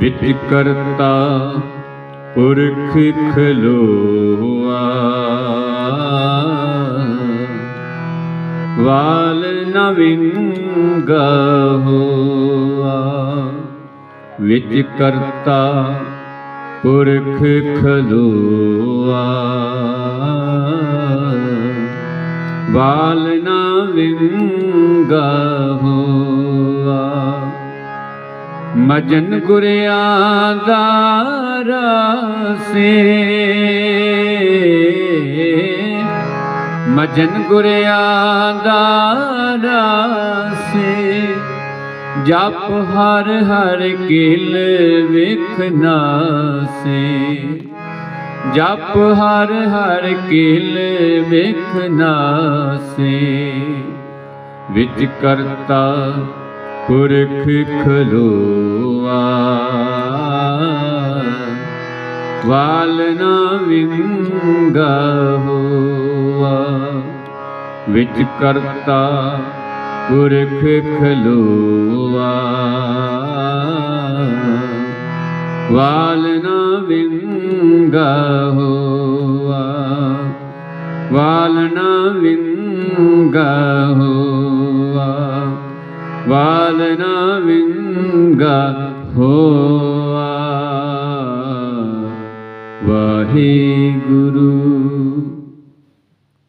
ਵਿੱਚ ਕਰਤਾ ਪੁਰਖ ਖਲੋਆ। ਵਾਲ ਨਵਿੰਗਾ ਹੋਆ। ਵਿੱਚ ਕਰਤਾ ਪੁਰਖ ਖਲੋਆ। ਵਾਲ ਨਵਿੰਗਾ ਮਜਨ ਗੁਰਿਆਂ ਦਾ ਰਸੇ। ਮਜਨ ਗੁਰਿਆਂ ਦਾ ਰਸੇ। ਜਪ ਹਰ ਹਰ ਕਿਲ ਵਿਖਨਾ ਸੇ ਜਪ ਹਰ ਹਰ ਕਿਲ ਵਿਖਨਾ ਸੇ ਵਿੱਚ ਕਰਤਾ ਪੁਰਖ ਖਲੋਆ। ਵਾਲ ਨਾ ਵਿੰਗਾ ਹੋਆ। ਵਿੱਚ ਕਰਤਾ ਪੁਰਖ ਖਲੋਆ। ਵਾਲ ਨਾ ਵਿੰਗਾ ਹੋਆ। ਵਾਲ ਨਾ ਵਿੰਗਾ ਹੋਆ। ਵਾਲ ਨਾ ਵਿੰਗਾ ਹੋਆ ਵਾਹਿਗੁਰੂ